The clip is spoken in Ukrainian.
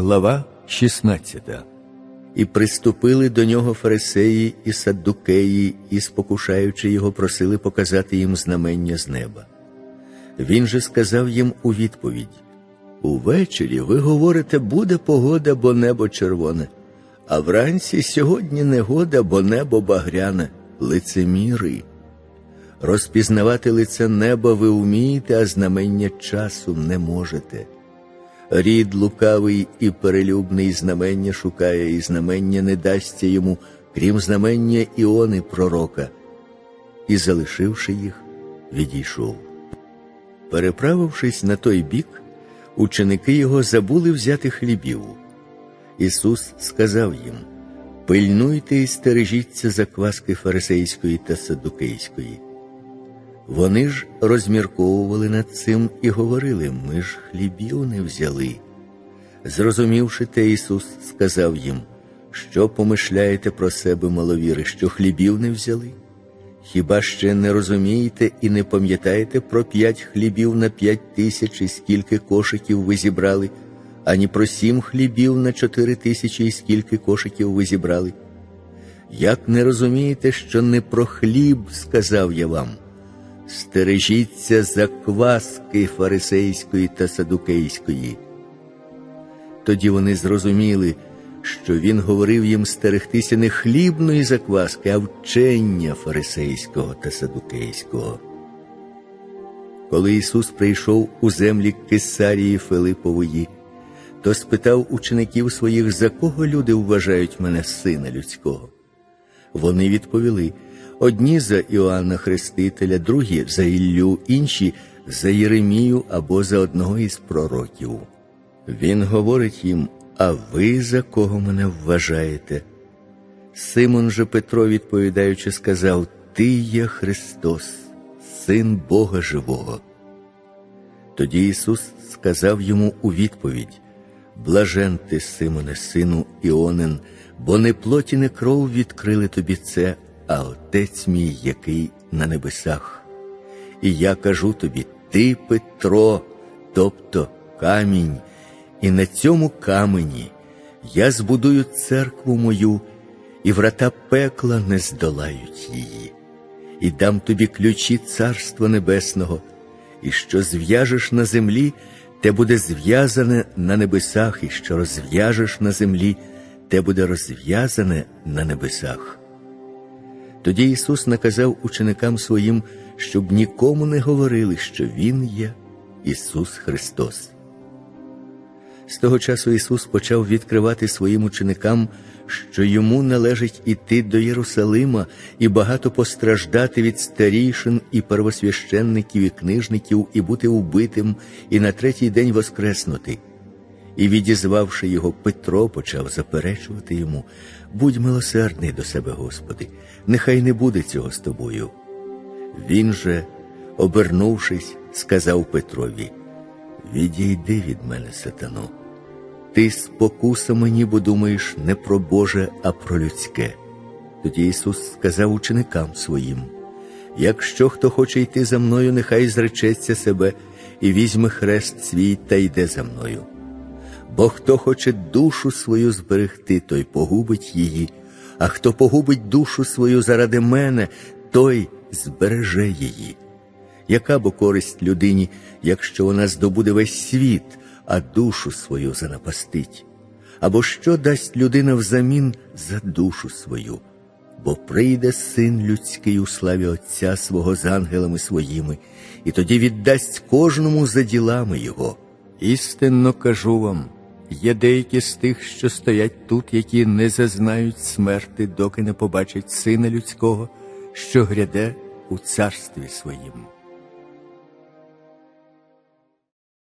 Глава 16 І приступили до нього фарисеї і саддукеї, і, спокушаючи його, просили показати їм знамення з неба. Він же сказав їм у відповідь: Увечері ви говорите, буде погода, бо небо червоне, а вранці сьогодні негода, бо небо багряне, лицеміри. Розпізнавати лице неба ви вмієте, а знамення часу не можете. Рід лукавий і перелюбний знамення шукає, і знамення не дасться йому, крім знамення Іони пророка. І, залишивши їх, відійшов. Переправившись на той бік, ученики його забули взяти хлібів. Ісус сказав їм: Пильнуйте і стережіться закваски фарисейської та садукейської. Вони ж розмірковували над цим і говорили: ми ж хлібів не взяли. Зрозумівши те, Ісус сказав їм, що помишляєте про себе, маловіри, що хлібів не взяли? Хіба ще не розумієте і не пам'ятаєте про п'ять хлібів на п'ять тисяч і скільки кошиків ви зібрали, ані про сім хлібів на чотири тисячі і скільки кошиків ви зібрали? Як не розумієте, що не про хліб сказав я вам? Стережіться закваски фарисейської та садукейської. Тоді вони зрозуміли, що він говорив їм стерегтися не хлібної закваски, а вчення фарисейського та садукейського. Коли Ісус прийшов у землі Кесарії Филипової, то спитав учеників своїх, за кого люди вважають мене сина людського. Вони відповіли одні за Іоанна Хрестителя, другі за Іллю, інші за Єремію або за одного із пророків. Він говорить їм: А ви за кого мене вважаєте? Симон же Петро, відповідаючи, сказав: Ти є Христос, Син Бога Живого. Тоді Ісус сказав йому у відповідь: Блажен ти, Симоне, сину Іонин, бо не плоті, не кров відкрили тобі це, а Отець мій, який на небесах. І я кажу тобі: ти Петро, тобто камінь, і на цьому камені я збудую церкву мою, і врата пекла не здолають її, і дам тобі ключі Царства Небесного, і що зв'яжеш на землі, те буде зв'язане на небесах, і що розв'яжеш на землі, те буде розв'язане на небесах. Тоді Ісус наказав ученикам своїм, щоб нікому не говорили, що Він є Ісус Христос. З того часу Ісус почав відкривати своїм ученикам, що йому належить іти до Єрусалима і багато постраждати від старійшин і первосвященників і книжників, і бути убитим, і на третій день воскреснути. І, відізвавши його, Петро почав заперечувати йому будь милосердний до себе, Господи, нехай не буде цього з тобою. Він же, обернувшись, сказав Петрові: Відійди від мене, сатано. Ти спокуса мені, бо думаєш не про Боже, а про людське. Тоді Ісус сказав ученикам своїм: Якщо хто хоче йти за мною, нехай зречеться себе і візьме хрест свій та йде за мною. Бо хто хоче душу свою зберегти, той погубить її, а хто погубить душу свою заради мене, той збереже її. Яка бо користь людині, якщо вона здобуде весь світ, а душу свою занапастить? Або що дасть людина взамін за душу свою? Бо прийде син людський у славі Отця свого з ангелами своїми, і тоді віддасть кожному за ділами Його. Істинно кажу вам. Є деякі з тих, що стоять тут, які не зазнають смерти, доки не побачать сина людського, що гряде у царстві своїм.